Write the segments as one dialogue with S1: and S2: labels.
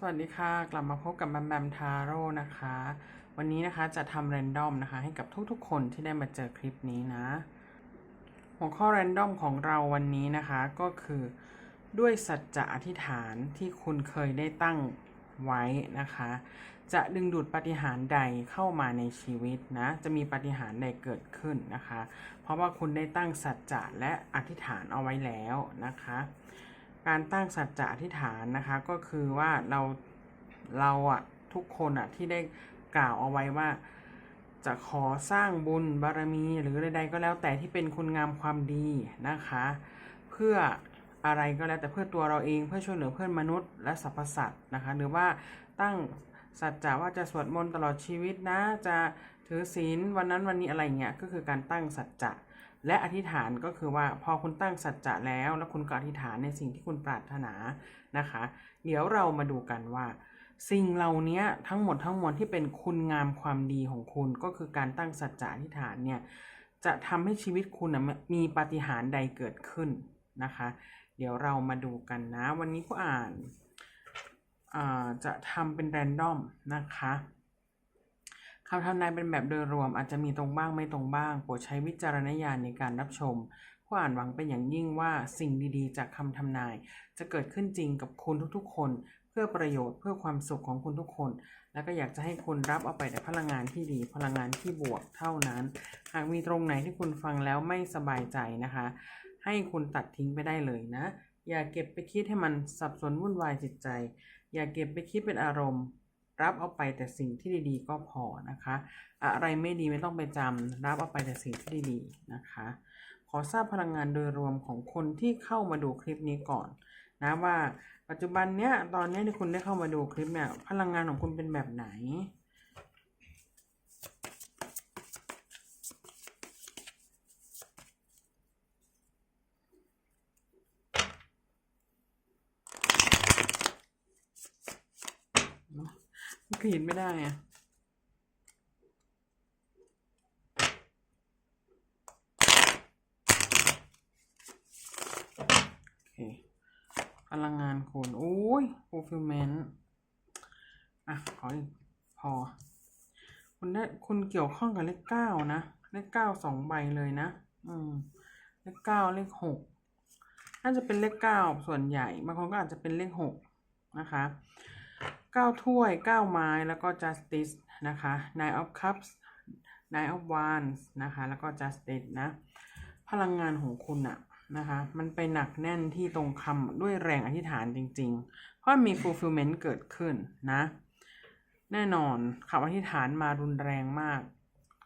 S1: สวัสดีค่ะ กลับมาพบกับแบมแบมทาโร่นะคะ วันนี้นะคะจะทำแรนดอมนะคะ ให้กับทุกๆ คนที่ได้มาเจอคลิปนี้นะ หัวข้อแรนดอมของเราวันนี้นะคะก็คือด้วยสัจจะอธิษฐานที่คุณเคยได้ตั้งไว้นะคะ จะดึงดูดปาฏิหารย์ใดเข้ามาในชีวิตนะ จะมีปาฏิหารย์ใดเกิดขึ้นนะคะ เพราะว่าคุณได้ตั้งสัจจะและอธิษฐานเอาไว้แล้วนะคะ การตั้งสัจจะอธิษฐานนะคะก็คือว่าเราเราอะทุกคนอะที่ได้กล่าวเอาไว้ว่า จะขอสร้างบุญบารมี หรือใดๆก็แล้วแต่ที่เป็นคุณงามความดีนะคะ เพื่ออะไรก็แล้วแต่เพื่อตัวเราเองเพื่อช่วยเหลือเพื่อนมนุษย์และสรรพสัตว์นะคะ หรือว่าตั้งสัจจะว่าจะสวดมนต์ตลอดชีวิตนะ จะถือศีลวันนั้นวันนี้อะไรเงี้ยก็คือการตั้งสัจจะ และอธิษฐานก็คือว่าพอคุณตั้งสัจจะแล้ว แล้วคุณก็อธิษฐานในสิ่งที่คุณปรารถนานะคะ เดี๋ยวเรามาดูกันว่า สิ่งเหล่านี้ทั้งหมดทั้งมวลที่เป็นคุณงามความดีของคุณก็คือการตั้งสัจจะอธิษฐานเนี่ยจะทำให้ชีวิตคุณมีปาฏิหาริย์ใดเกิดขึ้นนะคะ เดี๋ยวเรามาดูกันนะ วันนี้ผู้อ่านจะทำเป็นแรนดอมนะคะ คำทำนายเป็นแบบโดยรวมอาจจะมีตรงบ้างไม่ตรงบ้าง โปรดใช้วิจารณญาณในการรับชมผู้อ่านหวังเป็นอย่างยิ่งว่าสิ่งดีๆ จากคำทำนาย จะเกิดขึ้นจริงกับคุณทุกๆ คน เพื่อประโยชน์เพื่อความสุขของคุณทุกคน แล้วก็อยากจะให้คุณรับเอาไปแต่พลังงานที่ดี พลังงานที่บวกเท่านั้น หากมีตรงไหนที่คุณฟังแล้วไม่สบายใจนะคะ ให้คุณตัดทิ้งไปได้เลยนะ อย่าเก็บไปคิดให้มันสับสนวุ่นวายจิตใจ อย่าเก็บไปคิดเป็นอารมณ์ รับเอาไปแต่สิ่งที่ดีๆ ก็พอนะคะ อะไรไม่ดีไม่ต้องไปจำรับเอาไปแต่สิ่งที่ดีๆนะคะ ขอทราบพลังงานโดยรวมของคนที่เข้ามาดูคลิปนี้ก่อนนะว่าปัจจุบันเนี้ยตอนนี้ที่คุณได้เข้ามาดูคลิปเนี่ยพลังงานของคุณเป็นแบบไหน มันไม่ได้อะโอเคพลังงานคุณโอ้ย fulfillment อะ ขออีก พอ คุณได้คุณเกี่ยวข้องกับเลขเก้านะ เลขเก้าสองใบเลยนะ อืม เลขเก้าเลขหกน่าจะเป็นเลขเก้าส่วนใหญ่ บางคนก็อาจจะเป็นเลขหกนะคะ เก้าถ้วยเก้าไม้ แล้วก็ justice นะคะ nine of cups nine of wands นะคะ แล้วก็ justice นะ พลังงานของคุณอะนะคะ มันไปหนักแน่นที่ตรงคำด้วยแรงอธิษฐานจริง ๆ เพราะมี fulfillment เกิดขึ้นนะ แน่นอนคำอธิษฐานมารุนแรงมาก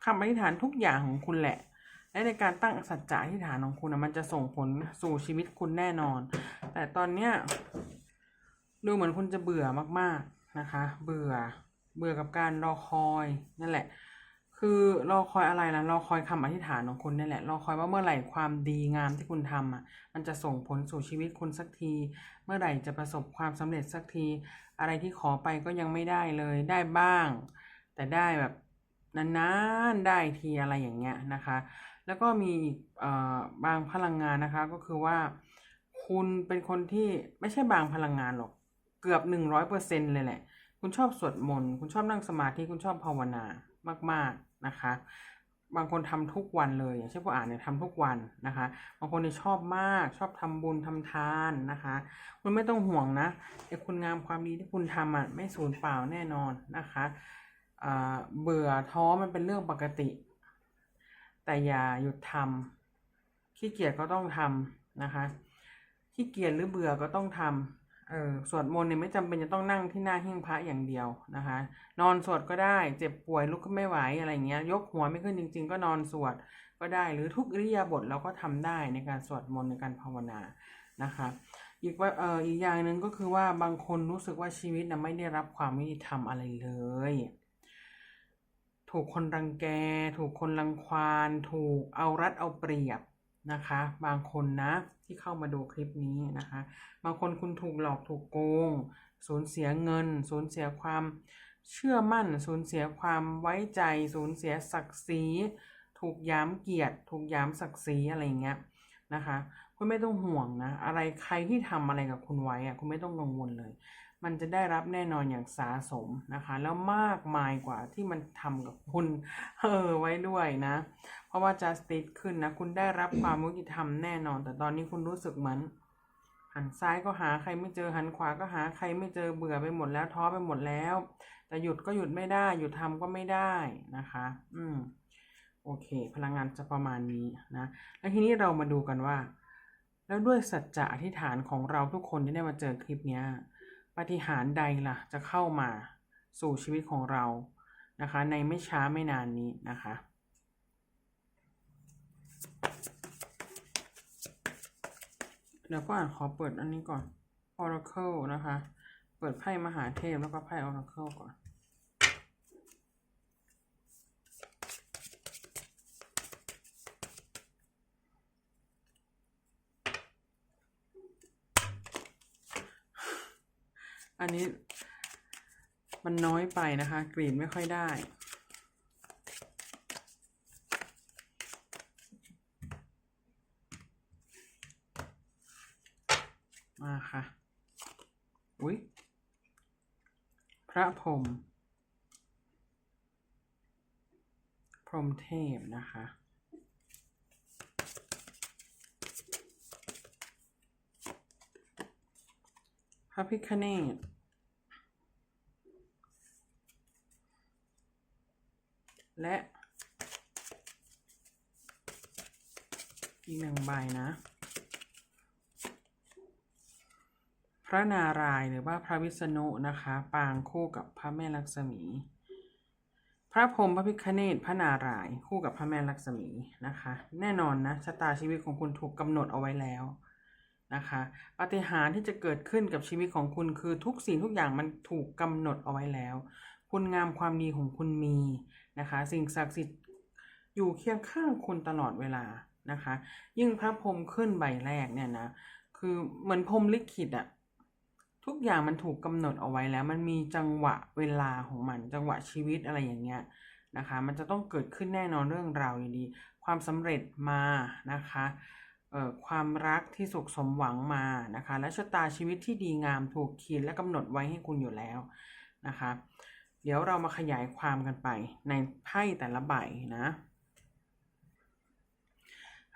S1: คำอธิษฐานทุกอย่างของคุณแหละ และในการตั้งสัจจะอธิษฐานของคุณนะมันจะส่งผลสู่ชีวิตคุณแน่นอน แต่ตอนเนี้ยดูเหมือนคุณจะเบื่อมากๆ นะคะ เบื่อ เบื่อกับการรอคอยนั่นแหละ คือรอคอยอะไรนะรอคอยคำอธิษฐานของคุณนี่แหละรอคอยว่าเมื่อไหร่ความดีงามที่คุณทำอะ มันจะส่งผลสู่ชีวิตคุณสักที เมื่อไหร่จะประสบความสำเร็จสักที อะไรที่ขอไปก็ยังไม่ได้เลยได้บ้าง แต่ได้แบบนานๆได้ทีอะไรอย่างเงี้ยนะคะ แล้วก็มีเอ่อบางพลังงานนะคะก็คือว่า คุณเป็นคนที่ไม่ใช่บางพลังงานหรอก เกือบหนึ่งร้อยเปอร์เซ็นเลยแหละ คุณชอบสวดมนต์ คุณชอบนั่งสมาธิ คุณชอบภาวนามาก ๆ นะคะ บางคนทำทุกวันเลย อย่างเช่นผู้อ่านเนี่ยทำทุกวันนะคะ บางคนเนี่ยชอบมาก ชอบทำบุญทำทานนะคะ คุณไม่ต้องห่วงนะไอ้คุณงามความดีที่คุณทำอะไม่สูญเปล่าแน่นอนนะคะเบื่อท้อมันเป็นเรื่องปกติ แต่อย่าหยุดทำขี้เกียจก็ต้องทำนะคะขี้เกียจหรือเบื่อก็ต้องทำ เออสวดมนต์เนี่ยไม่จำเป็นจะต้องนั่งที่หน้าหิ้งพระอย่างเดียวนะคะ นอนสวดก็ได้เจ็บป่วยลุกไม่ไหวอะไรเงี้ย ยกหัวไม่ขึ้นจริง ๆ ก็นอนสวดก็ได้ หรือทุกอิริยาบถเราก็ทำได้ในการสวดมนต์ในการภาวนานะคะอีกว่าเอออีกอย่างหนึ่งก็คือว่าบางคนรู้สึกว่าชีวิตนะไม่ได้รับความยุติธรรมอะไรเลย ถูกคนรังแก ถูกคนรังควาน ถูกเอารัดเอาเปรียบ นะคะ บางคนนะที่เข้ามาดูคลิปนี้นะคะ บางคนคุณถูกหลอกถูกโกง สูญเสียเงิน สูญเสียความเชื่อมั่น สูญเสียความไว้ใจ สูญเสียศักดิ์ศรี ถูกย้ำเกียรติ ถูกย้ำศักดิ์ศรีอะไรอย่างเงี้ยนะคะ คุณไม่ต้องห่วงนะ อะไรใครที่ทำอะไรกับคุณไว้อะคุณไม่ต้องกังวลเลย มันจะได้รับแน่นอนอย่างสาสมนะคะ แล้วมากมายกว่าที่มันทำกับคุณเออไว้ด้วยนะ เพราะว่า justice ขึ้นนะ คุณได้รับความยุติธรรมแน่นอน แต่ตอนนี้คุณรู้สึกเหมือน หันซ้ายก็หาใครไม่เจอหันขวาก็หาใครไม่เจอเบื่อไปหมดแล้วท้อไปหมดแล้ว แต่หยุดก็หยุดไม่ได้หยุดทำก็ไม่ได้นะคะ อืมโอเค พลังงานจะประมาณนี้นะ แล้วทีนี้เรามาดูกันว่า แล้วด้วยสัจจะอธิษฐานของเราทุกคนที่ได้มาเจอคลิปเนี้ย ปฏิหารใดล่ะ จะเข้ามาสู่ชีวิตของเรานะคะ ในไม่ช้าไม่นานนี้นะคะเดี๋ยวก็อ่านขอเปิดอันนี้ก่อน Oracle นะคะ เปิดไพ่มหาเทพแล้วก็ไพ่ Oracle ก่อน อันนี้มันน้อยไปนะคะ กรีนไม่ค่อยได้ มาค่ะ อุ๊ย พระพรมพรมเทพนะคะ ระพิคเนตและอีกหนึ่งใบนะ พระนารายหรือว่าพระวิษณุนะคะ ปางคู่กับพระแม่ลักษมี พระพรหมพระพิคเนตพระนารายคู่กับพระแม่ลักษมีนะคะ แน่นอนนะชะตาชีวิตของคุณถูกกำหนดเอาไว้แล้ว นะคะปาฏิหาริย์ที่จะเกิดขึ้นกับชีวิตของคุณคือทุกสิ่งทุกอย่างมันถูกกำหนดเอาไว้แล้ว คุณงามความดีของคุณมีนะคะ สิ่งศักดิ์สิทธิ์อยู่เคียงข้างคุณตลอดเวลานะคะ ยิ่งพระพรหมขึ้นใบแรกเนี่ยนะคือเหมือนพรหมลิขิตอะทุกอย่างมันถูกกำหนดเอาไว้แล้ว มันมีจังหวะเวลาของมัน จังหวะชีวิตอะไรอย่างเงี้ยนะคะ มันจะต้องเกิดขึ้นแน่นอนเรื่องราวดีๆความสำเร็จมานะคะ ความรักที่สุขสมหวังมานะคะ และชะตาชีวิตที่ดีงามถูกขียนและกำหนดไว้ให้คุณอยู่แล้วนะคะ เดี๋ยวเรามาขยายความกันไปในไพ่แต่ละใบนะ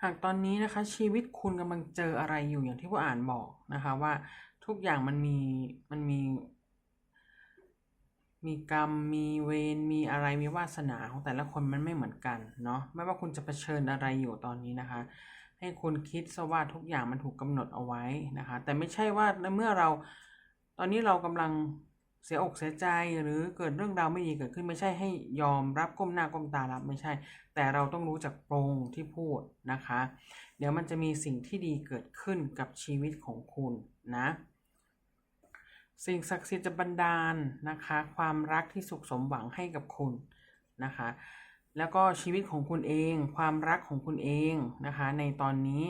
S1: หากตอนนี้นะคะชีวิตคุณกำลังเจออะไรอยู่อย่างที่ผู้อ่านบอกนะคะว่าทุกอย่างมันมีมันมี มีกรรมมีเวรมีอะไรมีวาสนาของแต่ละคนมันไม่เหมือนกันเนาะไม่ว่าคุณจะเผชิญอะไรอยู่ตอนนี้นะคะ ให้คุณคิดซะว่าทุกอย่างมันถูกกำหนดเอาไว้นะคะ แต่ไม่ใช่ว่าในเมื่อเราตอนนี้เรากำลังเสียอกเสียใจหรือเกิดเรื่องราวไม่ดีเกิดขึ้นไม่ใช่ให้ยอมรับก้มหน้าก้มตารับไม่ใช่ แต่เราต้องรู้จักโปรงที่พูดนะคะ เดี๋ยวมันจะมีสิ่งที่ดีเกิดขึ้นกับชีวิตของคุณนะ สิ่งศักดิ์สิทธิ์จะบันดาลนะคะ ความรักที่สุขสมหวังให้กับคุณนะคะ แล้วก็ชีวิตของคุณเอง ความรักของคุณเองนะคะ ในตอนนี้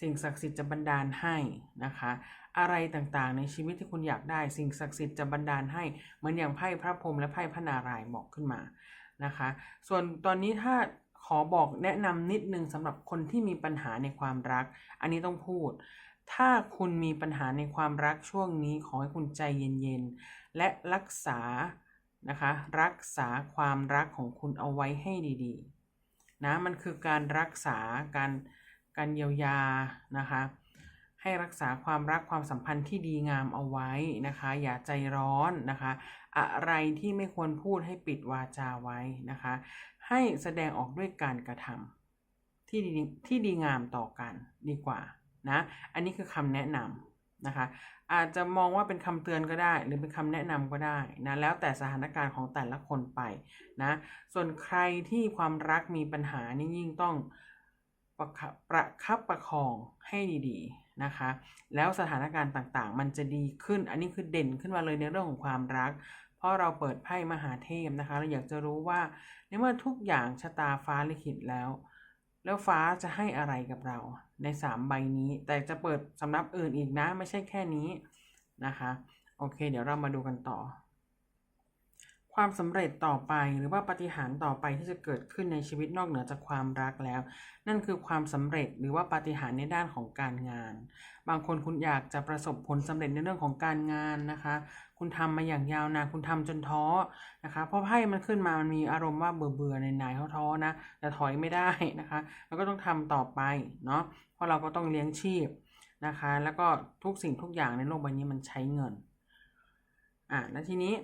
S1: สิ่งศักดิ์สิทธิ์จะบันดาลให้นะคะ อะไรต่างๆ ในชีวิตที่คุณอยากได้ สิ่งศักดิ์สิทธิ์จะบันดาลให้เหมือนอย่างไพ่พระพรหมและไพ่พระนารายณ์บอกขึ้นมานะคะ ส่วนตอนนี้ถ้าขอบอกแนะนำนิดนึงสำหรับคนที่มีปัญหาในความรัก อันนี้ต้องพูด ถ้าคุณมีปัญหาในความรักช่วงนี้ขอให้คุณใจเย็นๆ และรักษา นะคะ รักษาความรักของคุณเอาไว้ให้ดีๆนะมันคือการรักษาการการเยียวยานะคะให้รักษาความรักความสัมพันธ์ที่ดีงามเอาไว้นะคะ อย่าใจร้อนนะคะ อะไรที่ไม่ควรพูดให้ปิดวาจาไว้นะคะ ให้แสดงออกด้วยการกระทำที่ดีที่ดีงามต่อกันดีกว่านะอันนี้คือคำแนะนำนะคะ อาจจะมองว่าเป็นคำเตือนก็ได้ หรือเป็นคำแนะนำก็ได้นะแล้วแต่สถานการณ์ของแต่ละคนไปนะส่วนใครที่ความรักมีปัญหานี่ยิ่งต้องประคับประคับประคองให้ดีๆนะคะ แล้วสถานการณ์ต่างๆ มันจะดีขึ้น อันนี้คือเด่นขึ้นมาเลยในเรื่องของความรัก เพราะเราเปิดไพ่มหาเทพนะคะ เราอยากจะรู้ว่าในเมื่อทุกอย่างชะตาฟ้าลิขิตแล้ว แล้วฟ้าจะให้อะไรกับเรา ในสามใบนี้ แต่จะเปิดสำหรับอื่นอีกนะ ไม่ใช่แค่นี้นะคะ โอเค เดี๋ยวเรามาดูกันต่อ ความสำเร็จต่อไปหรือว่าปาฏิหารย์ต่อไปที่จะเกิดขึ้นในชีวิตนอกเหนือจากความรักแล้ว นั่นคือความสำเร็จหรือว่าปาฏิหาริย์ในด้านของการงาน บางคนคุณอยากจะประสบผลสำเร็จในเรื่องของการงานนะคะ คุณทำมาอย่างยาวนานคุณทำจนท้อนะคะเพราะไพ่มันขึ้นมามันมีอารมณ์ว่าเบื่อเบื่อในนายๆท้อนะแต่ถอยไม่ได้นะคะแล้วก็ต้องทำต่อไปเนาะเพราะเราก็ต้องเลี้ยงชีพนะคะ แล้วก็ทุกสิ่งทุกอย่างในโลกใบนี้มันใช้เงินอะแล้วทีนี้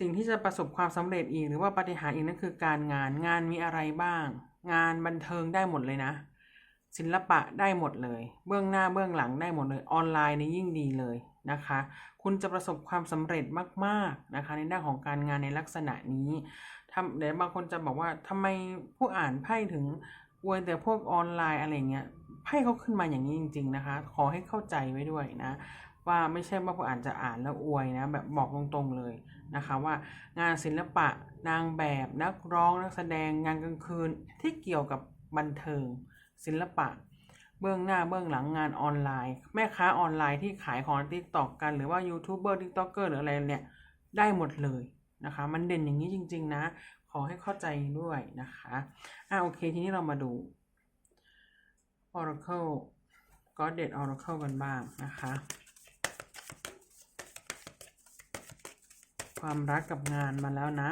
S1: สิ่งที่จะประสบความสำเร็จอีกหรือว่าปฏิหารอีกนั่นคือการงานงานมีอะไรบ้าง งานบันเทิงได้หมดเลยนะ ศิลปะได้หมดเลย เบื้องหน้าเบื้องหลังได้หมดเลยออนไลน์นี่ยิ่งดีเลยนะคะ คุณจะประสบความสำเร็จมากๆนะคะ ในด้านของการงานในลักษณะนี้ทำเดี๋ยวบางคนจะบอกว่าทำไมผู้อ่านไพ่ถึงอวยแต่พวกออนไลน์อะไรเงี้ยไพ่เขาขึ้นมาอย่างนี้จริง ๆนะคะ ขอให้เข้าใจไว้ด้วยนะ ว่าไม่ใช่ว่าผู้อ่านจะอ่านแล้วอวยนะ แบบบอกตรงๆเลย นะคะว่างานศิลปะนางแบบนักร้องนักแสดงงานกลางคืนที่เกี่ยวกับบันเทิง ศิลปะ เบื้องหน้าเบื้องหลังงานออนไลน์ แม่ค้าออนไลน์ที่ขายของทิกตอกกันหรือว่ายูทูบเบอร์ทิกตอกเกอร์หรืออะไรเนี่ยได้หมดเลยนะคะ มันเด่นอย่างนี้จริง ๆ นะ ขอให้เข้าใจด้วยนะคะอะโอเคทีนี้เรามาดู Oracle God d e d Oracle กันบ้างนะคะ ความรักกับงานมาแล้วนะ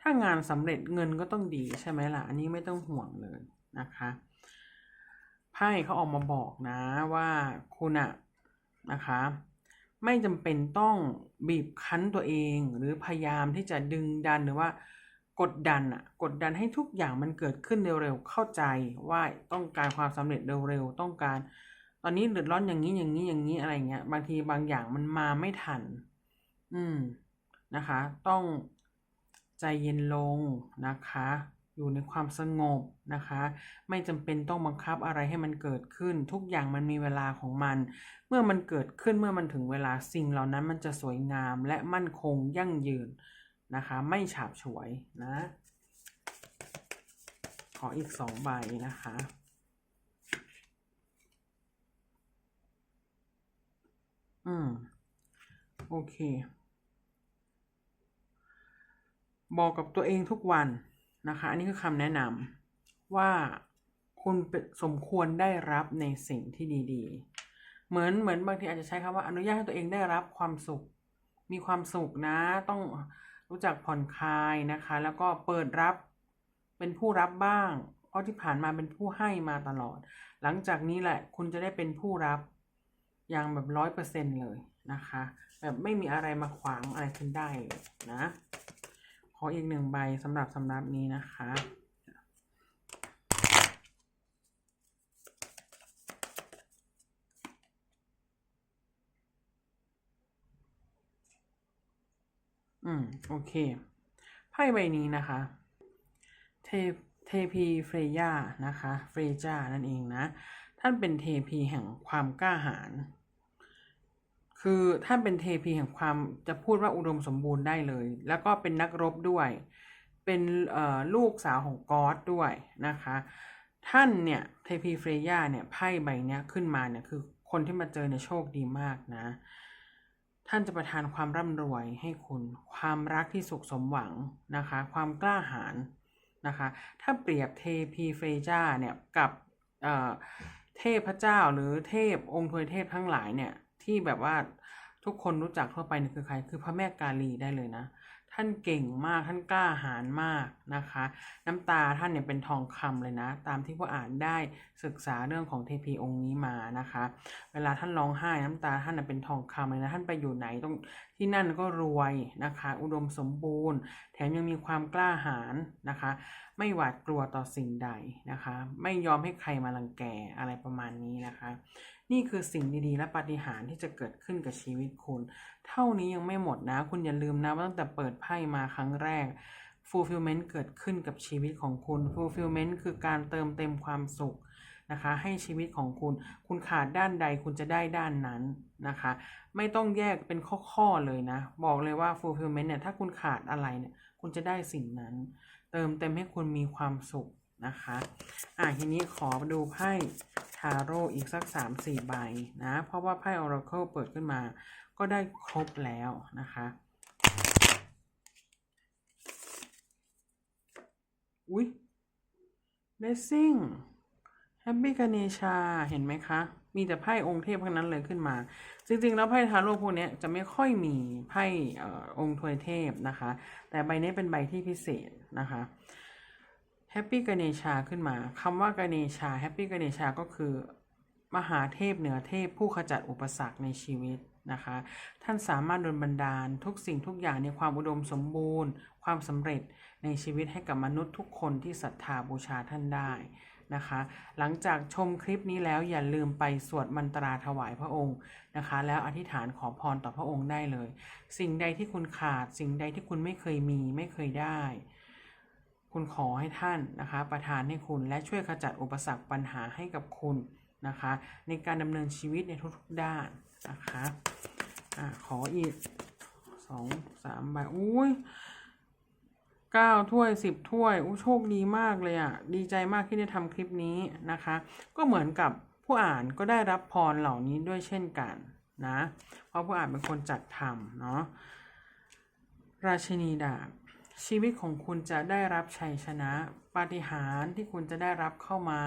S1: ถ้างานสำเร็จเงินก็ต้องดีใช่ไหมล่ะ อันนี้ไม่ต้องห่วงเลยนะคะไพ่เขาออกมาบอกนะว่าคุณอะนะคะ ไม่จำเป็นต้องบีบคั้นตัวเองหรือพยายามที่จะดึงดันหรือว่ากดดันอะกดดันให้ทุกอย่างมันเกิดขึ้นเร็วๆเข้าใจว่าต้องการความสำเร็จเร็วๆต้องการ ตอนนี้เดือดร้อนอย่างนี้อย่างนี้อย่างนี้อะไรเงี้ยบางทีบางอย่างมันมาไม่ทัน อืม นะคะ ต้องใจเย็นลงนะคะ อยู่ในความสงบนะคะ ไม่จำเป็นต้องบังคับอะไรให้มันเกิดขึ้น ทุกอย่างมันมีเวลาของมัน เมื่อมันเกิดขึ้นเมื่อมันถึงเวลาสิ่งเหล่านั้นมันจะสวยงามและมั่นคงยั่งยืนนะคะ ไม่ฉาบฉวยนะ ขออีกสองใบนะคะอืม โอเค บอกกับตัวเองทุกวันนะคะ อันนี้คือคำแนะนำว่าคุณสมควรได้รับในสิ่งที่ดีๆ เหมือนเหมือนบางทีอาจจะใช้คำว่าอนุญาตให้ตัวเองได้รับความสุข มีความสุขนะ ต้องรู้จักผ่อนคลายนะคะ แล้วก็เปิดรับเป็นผู้รับบ้าง เพราะที่ผ่านมาเป็นผู้ให้มาตลอด หลังจากนี้แหละคุณจะได้เป็นผู้รับอย่างแบบร้อยเปอร์เซ็นเลยนะคะ แบบไม่มีอะไรมาขวางอะไรคุณได้นะ ขออีกหนึ่งใบสำหรับสำรับนี้นะคะ อืม โอเค ไพ่ใบนี้นะคะ เทเทพีเฟรย่านะคะ เฟรจ้านั่นเองนะ ท่านเป็นเทพีแห่งความกล้าหาญ คือท่านเป็นเทพีแห่งความจะพูดว่าอุดมสมบูรณ์ได้เลย แล้วก็เป็นนักรบด้วย เป็นลูกสาวของกอสด้วยนะคะ ท่านเนี่ยเทพีเฟรย่าเนี่ยไพ่ใบเนี้ยขึ้นมาเนี่ยคือคนที่มาเจอเนี่ยโชคดีมากนะ ท่านจะประทานความร่ำรวยให้คุณ ความรักที่สุขสมหวังนะคะ ความกล้าหาญนะคะ ถ้าเปรียบเทพีเฟรจ้าเนี่ยกับเอ่อเทพเจ้าหรือเทพองค์ทวยเทพทั้งหลายเนี่ย ที่แบบว่าทุกคนรู้จักทั่วไปนี่คือใคร คือพระแม่กาลีได้เลยนะ ท่านเก่งมากท่านกล้าหาญมากนะคะ น้ำตาท่านเนี่ยเป็นทองคำเลยนะ ตามที่พวกอ่านได้ศึกษาเรื่องของเทพีองค์นี้มานะคะ เวลาท่านร้องไห้น้ำตาท่านน่ะเป็นทองคำเลยนะ ท่านไปอยู่ไหนต้องที่นั่นก็รวยนะคะ อุดมสมบูรณ์ แถมยังมีความกล้าหาญนะคะ ไม่หวาดกลัวต่อสิ่งใดนะคะ ไม่ยอมให้ใครมารังแกอะไรประมาณนี้นะคะ นี่คือสิ่งดีๆ และปาฏิหาริย์ที่จะเกิดขึ้นกับชีวิตคุณ เท่านี้ยังไม่หมดนะ คุณอย่าลืมนะว่าตั้งแต่เปิดไพ่มาครั้งแรก fulfillment เกิดขึ้นกับชีวิตของคุณ fulfillment คือการเติมเต็มความสุขนะคะ ให้ชีวิตของคุณ คุณขาดด้านใดคุณจะได้ด้านนั้นนะคะ ไม่ต้องแยกเป็นข้อๆเลยนะ บอกเลยว่า fulfillment เนี่ย ถ้าคุณขาดอะไรเนี่ย คุณจะได้สิ่งนั้น เติมเต็มให้คุณมีความสุขนะคะ อะทีนี้ขอดูไพ่ ทาโร่อีกสัก 3-4 ใบนะ เพราะว่าไพ่ออร์เคิลเปิดขึ้นมา ก็ได้ครบแล้วนะคะ อุ้ยเลสซิ่งแฮปปี้กาเนชา เห็นไหมคะ มีแต่ไพ่องค์เทพพวกนั้นเลยขึ้นมา จริง ๆ แล้วไพ่ทาโร่พวกนี้จะไม่ค่อยมีไพ่อองค์ทวยเทพนะคะ แต่ใบนี้เป็นใบที่พิเศษนะคะ แฮปปี้กเนชาขึ้นมาคำว่ากเนชาแฮปปี้กเนชาก็คือ มหาเทพเหนือเทพผู้ขจัดอุปสรรคในชีวิตนะคะ ท่านสามารถดลบันดาลทุกสิ่งทุกอย่างในความอุดมสมบูรณ์ ความสำเร็จในชีวิตให้กับมนุษย์ทุกคนที่ศรัทธาบูชาท่านได้นะคะ หลังจากชมคลิปนี้แล้วอย่าลืมไปสวดมันตราถวายพระองค์นะคะ แล้วอธิษฐานขอพรต่อพระองค์ได้เลย สิ่งใดที่คุณขาด สิ่งใดที่คุณไม่เคยมีไม่เคยได้ คุณขอให้ท่านนะคะ ประทานให้คุณและช่วยขจัดอุปสรรคปัญหาให้กับคุณนะคะ ในการดำเนินชีวิตในทุกๆด้านนะคะอ่าขออีกสองสามใบอุ้ยเก้าถ้วยสิบถ้วยอู้โชคดีมากเลยอะ่ะ ดีใจมากที่ได้ทำคลิปนี้นะคะ ก็เหมือนกับผู้อ่านก็ได้รับพรเหล่านี้ด้วยเช่นกันนะ เพราะผู้อ่านเป็นคนจัดทำเนาะราชินีดาบ ชีวิตของคุณจะได้รับชัยชนะปาฏิหาริย์ที่คุณจะได้รับเข้ามา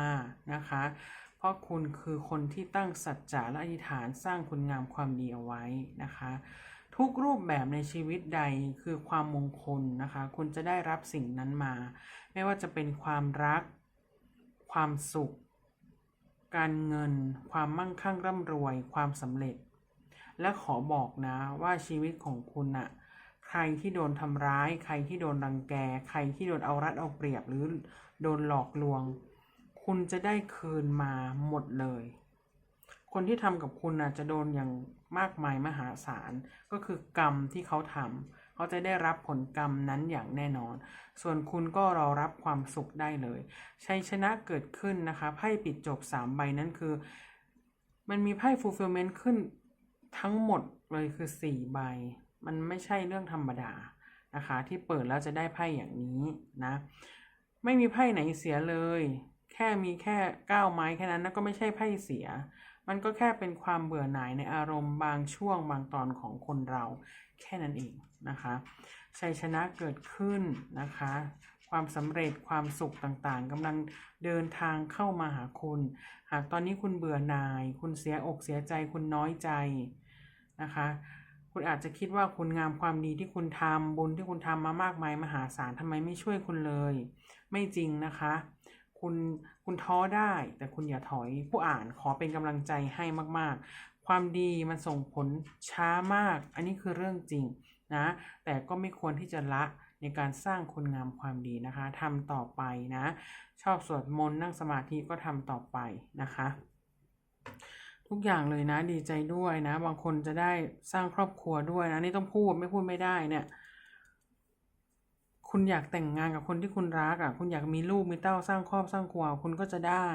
S1: นะคะ เพราะคุณคือคนที่ตั้งสัจจะและอธิษฐานสร้างคุณงามความดีเอาไว้นะคะ ทุกรูปแบบในชีวิตใดคือความมงคลนะคะ คุณจะได้รับสิ่งนั้นมา ไม่ว่าจะเป็นความรัก ความสุข การเงิน ความมั่งคั่งร่ำรวย ความสำเร็จ และขอบอกนะว่าชีวิตของคุณน่ะ ใครที่โดนทำร้าย ใครที่โดนรังแก ใครที่โดนเอารัดเอาเปรียบหรือโดนหลอกลวง คุณจะได้คืนมาหมดเลย คนที่ทำกับคุณน่ะจะโดนอย่างมากมายมหาศาลก็คือกรรมที่เขาทำเขาจะได้รับผลกรรมนั้นอย่างแน่นอน ส่วนคุณก็รอรับความสุขได้เลยชัยชนะเกิดขึ้นนะคะไพ่ปิดจบสามใบนั้นคือ มันมีไพ่ fulfillment ขึ้นทั้งหมดเลยคือสี่ใบ มันไม่ใช่เรื่องธรรมดานะคะ ที่เปิดแล้วจะได้ไพ่อย่างนี้นะ ไม่มีไพ่ไหนเสียเลย แค่มีแค่ก้าวไม้แค่นั้นนั่นก็ไม่ใช่ไพ่เสีย มันก็แค่เป็นความเบื่อหน่ายในอารมณ์บางช่วงบางตอนของคนเราแค่นั้นเองนะคะชัยชนะเกิดขึ้นนะคะ ความสำเร็จความสุขต่างๆกำลังเดินทางเข้ามาหาคุณ หากตอนนี้คุณเบื่อหน่าย คุณเสียอกเสียใจคุณน้อยใจนะคะ คุณอาจจะคิดว่าคุณงามความดีที่คุณทำบุญที่คุณทำมามากมายมหาศาลทำไมไม่ช่วยคุณเลย ไม่จริงนะคะ คุณคุณท้อได้แต่คุณอย่าถอยผู้อ่านขอเป็นกำลังใจให้มากๆ ความดีมันส่งผลช้ามาก อันนี้คือเรื่องจริงนะแต่ก็ไม่ควรที่จะละในการสร้างคุณงามความดีนะคะทำต่อไปนะ ชอบสวดมนต์นั่งสมาธิก็ทำต่อไปนะคะ ทุกอย่างเลยนะดีใจด้วยนะ บางคนจะได้สร้างครอบครัวด้วยนะนี่ต้องพูดไม่พูดไม่ได้เนี่ย คุณอยากแต่งงานกับคนที่คุณรักอะ คุณอยากมีลูกมีเต้าสร้างครอบสร้างครัวคุณก็จะได้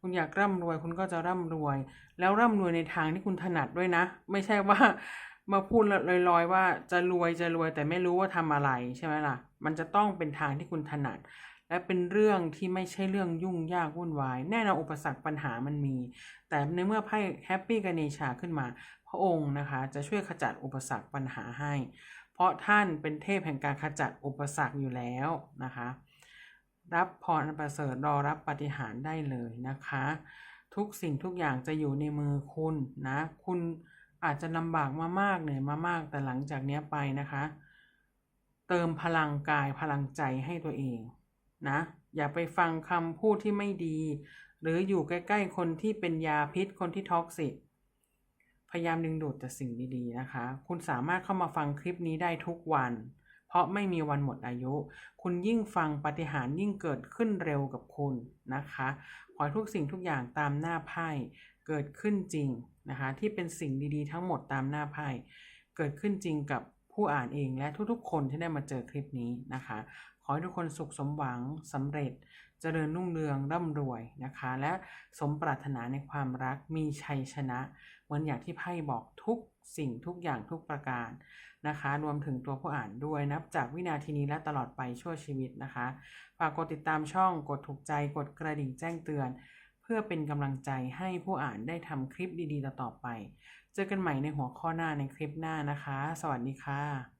S1: คุณอยากร่ำรวยคุณก็จะร่ำรวย แล้วร่ำรวยในทางที่คุณถนัดด้วยนะ ไม่ใช่ว่ามาพูดลอยๆว่าจะรวยจะรวยแต่ไม่รู้ว่าทำอะไรใช่ไหมล่ะ มันจะต้องเป็นทางที่คุณถนัด และเป็นเรื่องที่ไม่ใช่เรื่องยุ่งยากวุ่นวาย แน่นอนอุปสรรคปัญหามันมี แต่ในเมื่อไพ่แฮปปี้กเนชาขึ้นมา พระองค์นะคะจะช่วยขจัดอุปสรรคปัญหาให้ เพราะท่านเป็นเทพแห่งการขจัดอุปสรรคอยู่แล้วนะคะ รับพรอันประเสริฐรอรับปฏิหารได้เลยนะคะ ทุกสิ่งทุกอย่างจะอยู่ในมือคุณนะ คุณอาจจะลำบากมามากเหนื่อยมามากแต่หลังจากนี้ไปนะคะ เติมพลังกายพลังใจให้ตัวเอง นะ อย่าไปฟังคำพูดที่ไม่ดี หรืออยู่ใกล้ ๆ คนที่เป็นยาพิษคนที่ท็อกซิกพยายามดึงดูดแต่สิ่งดีๆนะคะ คุณสามารถเข้ามาฟังคลิปนี้ได้ทุกวัน เพราะไม่มีวันหมดอายุ คุณยิ่งฟังปฏิหารย์ยิ่งเกิดขึ้นเร็วกับคุณนะคะ ขอให้ทุกสิ่งทุกอย่างตามหน้าไพ่เกิดขึ้นจริงนะคะ ที่เป็นสิ่งดีๆ ทั้งหมดตามหน้าไพ่เกิดขึ้นจริงกับผู้อ่านเองและทุกๆ คนที่ได้มาเจอคลิปนี้นะคะ ขอให้ทุกคนสุขสมหวังสำเร็จเจริญรุ่งเรืองร่ำรวยนะคะ และสมปรารถนาในความรักมีชัยชนะเหมือนอย่างที่ไพ่บอกทุกสิ่งทุกอย่างทุกประการนะคะ รวมถึงตัวผู้อ่านด้วยนับจากวินาทีนี้และตลอดไปชั่วชีวิตนะคะฝากกดติดตามช่องกดถูกใจกดกระดิ่งแจ้งเตือน เพื่อเป็นกำลังใจให้ผู้อ่านได้ทำคลิปดีๆ ต่อๆไป เจอกันใหม่ในหัวข้อหน้าในคลิปหน้านะคะ สวัสดีค่ะ